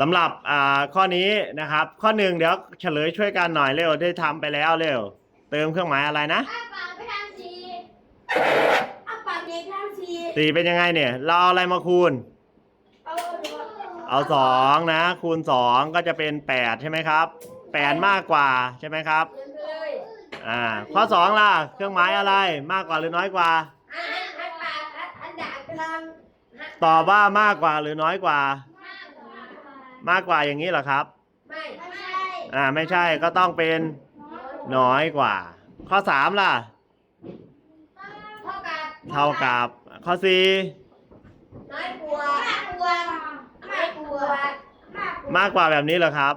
สำหรับอ่าข้อนี้นะครับ ข้อหนึ่งเดี๋ยวเฉลยช่วยกันหน่อยเร็วได้ทำไปแล้วเร็ว เติมเครื่องหมายอะไรนะอ้าปากไปทางสีเอาปากเด็กข้างสีสี่เป็นยังไงเนี่ย เราเอาอะไรมาคูณ เอาเดี๋ยวเอาสองนะ คูณสองก็จะเป็นแปดใช่ไหมครับแปดมากกว่าใช่ไหมครับเดินไปเลยอ่า ข้อสองล่ะ เครื่องหมายอะไรมากกว่าหรือน้อยกว่าอะอันอันปากอันอันด่างกำลังตอบว่ามากกว่าหรือน้อยกว่ามากกว่า มากกว่าอย่างนี้เหรอครับ ไม่ไม่ใช่อ่าไม่ใช่ก็ต้องเป็นน้อยกว่า ข้อสามล่ะ เท่ากับเท่ากับ ข้อสี่น้อยกว่ามากกว่าน้อยกว่ามากกว่าแบบนี้เหรอครับ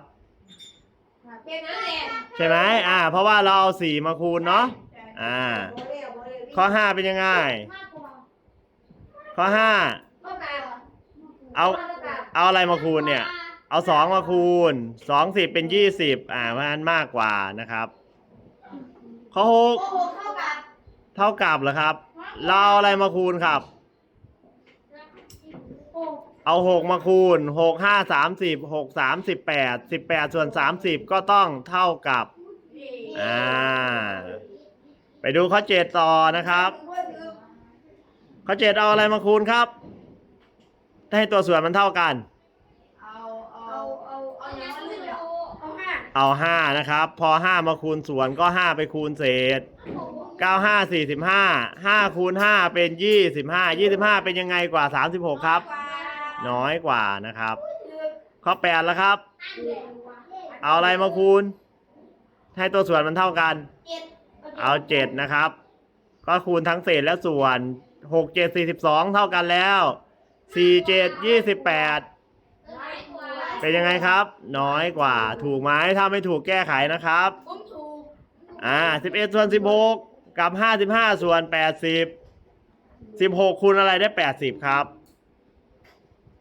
เพียงนั้นแหละใช่ไหมอ่า เพราะว่าเราเอาสี่มาคูณเนาะอ่าโมเดลโมเดลข้อห้าเป็นยังไงมากกว่าข้อห้าเท่ากับเอาเท่ากับเอาอะไรมาคูณเนี่ย เอาสองมาคูณสองสิบเป็นยี่สิบอ่าเพราะฉะนั้นมากกว่านะครับ ข้อหกโอ้โหเท่ากับเท่ากับเหรอครับ เราเอาอะไรมาคูณครับโอ้เอาหกมาคูณหกห้าสามสิบหกสามสิบแปดสิบแปดส่วนสามสิบก็ต้องเท่ากับอ่าไปดูข้อเจ็ดต่อนะครับ ข้อเจ็ดเอาอะไรมาคูณครับให้ตัวส่วนมันเท่ากัน เอาเอาเอาเอาน้อยเลยเหรอ เอาห้านะครับ พอห้ามาคูณส่วนก็ห้าไปคูณเศษเก้าห้าสี่สิบห้าห้าคูณห้าเป็นยี่สิบห้ายี่สิบห้าเป็นยังไงกว่าสามสิบหกครับ น้อยกว่านะครับ ข้อแปดแล้วครับ เอาอะไรมาคูณ ให้ตัวส่วนมันเท่ากัน เอาเจ็ดนะครับ ก็คูณทั้งเศษและส่วนหกเจ็ดสี่สิบสองเท่ากันแล้วสี่เจ็ดยี่สิบแปด เป็นยังไงครับ น้อยกว่า ถูกไหมถ้าไม่ถูกแก้ไขนะครับ ผมถูกอ่าสิบเอ็ดส่วนสิบหกกับห้าสิบห้าส่วนแปดสิบสิบหกคูณอะไรได้แปดสิบครับ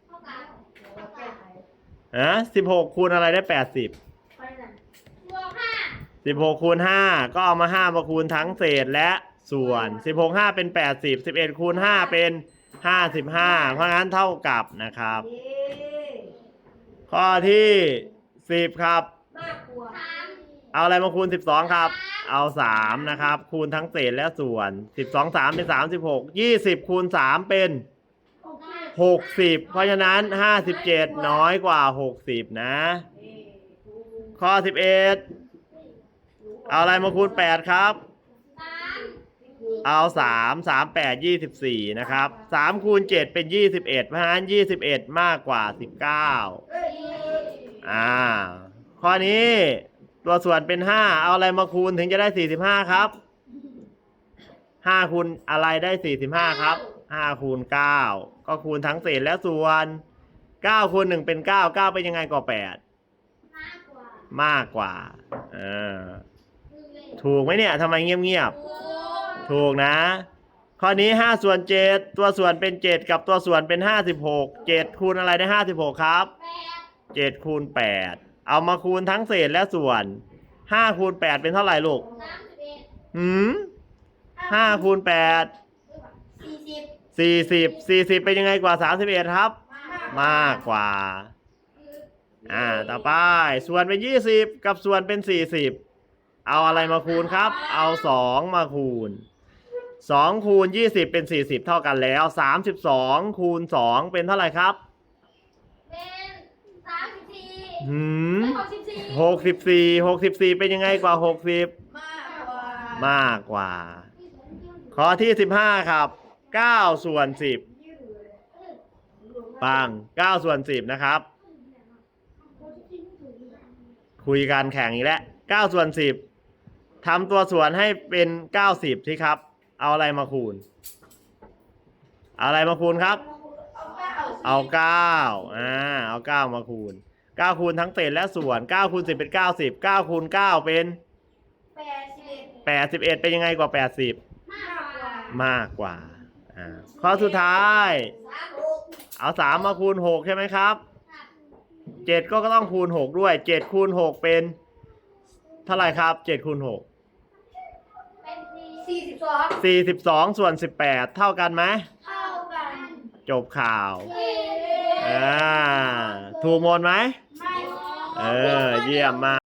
เท่ากับอะสิบหกคูณอะไรได้แปดสิบไปไหนบวกห้าสิบหกคูณห้าก็เอามาห้ามาคูณทั้งเศษและส่วนสิบหกห้าเป็นแปดสิบสิบเอ็ดคูณห้าเป็นห้าสิบห้าเพราะงั้นเท่ากับนะครับ เย้ ข้อที่สิบครับ มากกว่าสามเอาอะไรมาคูณสิบสองครับ เอาสามนะครับ คูณทั้งเศษและส่วนสิบสองสามเป็นสามสิบหกยี่สิบคูณสามเป็นหกห้าหกสิบเพราะฉะนั้นห้าสิบเจ็ดน้อยกว่าหกสิบนะเย้ถูกข้อสิบเอ็ดเอาอะไรมาคูณแปดครับสาม เอาสามสามแปดยี่สิบสี่นะครับสามคูณเจ็ดเป็นยี่สิบเอ็ดเพราะฉะนั้นยี่สิบเอ็ดมากกว่าสิบเก้าอ่า ข้อนี้ตัวส่วนเป็นห้าเอาอะไรมาคูณถึงจะได้สี่สิบห้าครับห้าคูณอะไรได้สี่สิบห้าครับห้าคูณเก้าก็คูณทั้งเศษและส่วนเก้าคูณหนึ่งเป็นเก้าเก้าเป็นยังไงก็แปดมากกว่ามากกว่าเออ ถูกไหมเนี่ยทำไมเงียบๆ ถูกถูกนะ ข้อนี้5ส่วน7ตัวส่วนเป็น 7 กับตัวส่วนเป็น 56 7 คูณอะไรได้ 56 ครับแปด7คูณ 8 เอามาคูณทั้งเศษและส่วน 5 คูณ 8 เป็นเท่าไหร่ลูกสามสิบเอ็ดหืม5คูณสี่สิบ8 40 40 เป็นยังไงกว่า 31 ครับมากมากกว่า อ่า ต่อไป ส่วนเป็น 20 กับส่วนเป็น 40 เอาอะไรมาคูณครับ เอา 2 มาคูณ 2คูณ20 เป็น 40 เท่ากันแล้ว 32 คูณ 2 เป็นเท่าไหร่ครับ เป็นสามสิบสี่หืมเป็นหกสิบสี่64 64 เป็นยังไงกว่า 60 มากกว่ามากกว่า ข้อที่ 15 ครับ 9 ส่วน 10 ปัง 9 ส่วน 10 นะครับ คุยกันแข่งอีกแล้ว 9 ส่วน 10ทำตัวส่วนให้เป็น 90ที่ครับ เอาอะไรมาคูณ เอาอะไรมาคูณครับ เอาเก้าเอา9อ่า เอา9มาคูณ9คูณทั้งเศษและส่วน9คูณ10เป็น90 9คูณ9เป็นแปดสิบเอ็ด81เป็นยังไงกว่า80มากกว่ามากกว่า อ่า ข้อสุดท้าย สามหกเอา3มาคูณ6ใช่ไหมครับ7ก็ต้องคูณ6ด้วย7คูณ6เป็น เท่าไหร่ครับ7คูณ6เป็น สี่สี่สิบสอง42 ส่วน 18 เท่ากันไหม เท่ากันจบข่าวเย้อ่า ถูกหมดไหม ไม่ เออ เยี่ยมมาก